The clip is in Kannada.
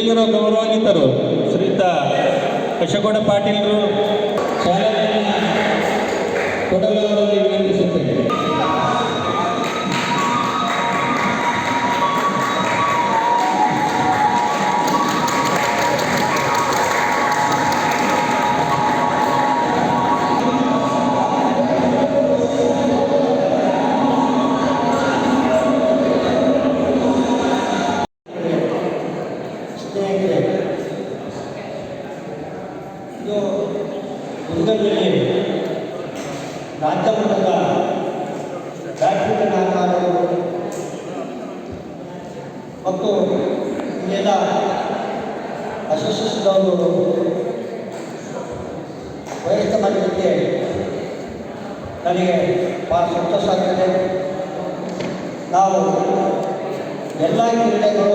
ಈಗಿರೋ ಗೌರವಾನ್ವಿತರು ಶ್ರೀತ ಯಶಗೌಡ ಪಾಟೀಲರು ಶಾಲೆಯನ್ನು ಇದು. ದುರ್ಗದಲ್ಲಿ ರಾಜ್ಯ ಮಟ್ಟದ ಬ್ಯಾಡ್ಮಿಂಟನ್ ಮತ್ತು ಇಲ್ಲೆಲ್ಲ ವಯಸ್ಸ ಮಾಡಲಿಕ್ಕೆ ನನಗೆ ಭಾಳ ಸಂತೋಷ ಆಗ್ತದೆ. ನಾವು ಎಲ್ಲ ಕ್ರೀಡೆಗಳು